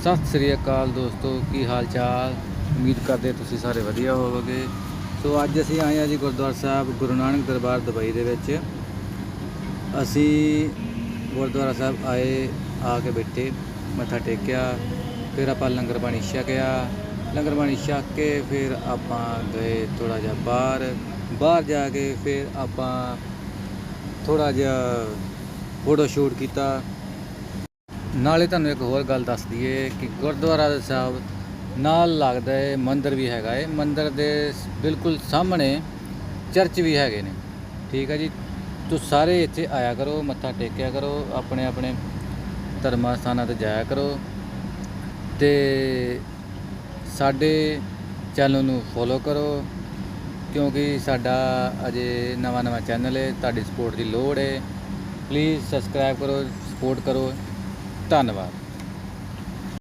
ਸਤਿ ਸ੍ਰੀ ਅਕਾਲ ਦੋਸਤੋ, ਕੀ ਹਾਲ ਚਾਲ? ਉਮੀਦ ਕਰਦੇ ਤੁਸੀਂ ਸਾਰੇ ਵਧੀਆ ਹੋਵੋਗੇ। ਸੋ ਅੱਜ ਅਸੀਂ ਆਏ ਹਾਂ ਜੀ ਗੁਰਦੁਆਰਾ ਸਾਹਿਬ, ਗੁਰੂ ਨਾਨਕ ਦਰਬਾਰ ਦੁਬਈ ਦੇ ਵਿੱਚ। ਅਸੀਂ ਗੁਰਦੁਆਰਾ ਸਾਹਿਬ ਆਏ, ਆ ਕੇ ਬੈਠੇ, ਮੱਥਾ ਟੇਕਿਆ, ਫਿਰ ਆਪਾਂ ਲੰਗਰ ਪਾਣੀ ਛਕਿਆ। ਲੰਗਰ ਪਾਣੀ ਛਕ ਕੇ ਫਿਰ ਆਪਾਂ ਗਏ ਥੋੜਾ ਜਿਹਾ ਬਾਹਰ। ਬਾਹਰ ਜਾ ਕੇ ਫਿਰ ਆਪਾਂ ਥੋੜਾ ਜਿਹਾ ਫੋਟੋ ਸ਼ੂਟ ਕੀਤਾ। ਨਾਲੇ ਤੁਹਾਨੂੰ ਇੱਕ ਹੋਰ ਗੱਲ ਦੱਸ ਦਈਏ ਕਿ ਗੁਰਦੁਆਰਾ ਸਾਹਿਬ ਨਾਲ ਲੱਗਦਾ ਹੈ ਮੰਦਿਰ ਵੀ ਹੈਗਾ ਹੈ ਮੰਦਿਰ ਦੇ ਬਿਲਕੁਲ ਸਾਹਮਣੇ ਚਰਚ ਵੀ ਹੈਗੇ ਨੇ। ਠੀਕ ਹੈ ਜੀ? ਤੁਸੀਂ ਸਾਰੇ ਇੱਥੇ ਆਇਆ ਕਰੋ, ਮੱਥਾ ਟੇਕਿਆ ਕਰੋ, ਆਪਣੇ ਆਪਣੇ ਧਰਮ ਸਥਾਨਾਂ ਤੇ ਜਾਇਆ ਕਰੋ। ਤੇ ਸਾਡੇ ਚੈਨਲ ਨੂੰ ਫੋਲੋ ਕਰੋ, ਕਿਉਂਕਿ ਸਾਡਾ ਅਜੇ ਨਵਾਂ ਨਵਾਂ ਚੈਨਲ ਹੈ ਤੁਹਾਡੀ ਸਪੋਰਟ ਦੀ ਲੋੜ ਹੈ ਪਲੀਜ਼ ਸਬਸਕ੍ਰਾਈਬ ਕਰੋ ਸਪੋਰਟ ਕਰੋ। ਧੰਨਵਾਦ।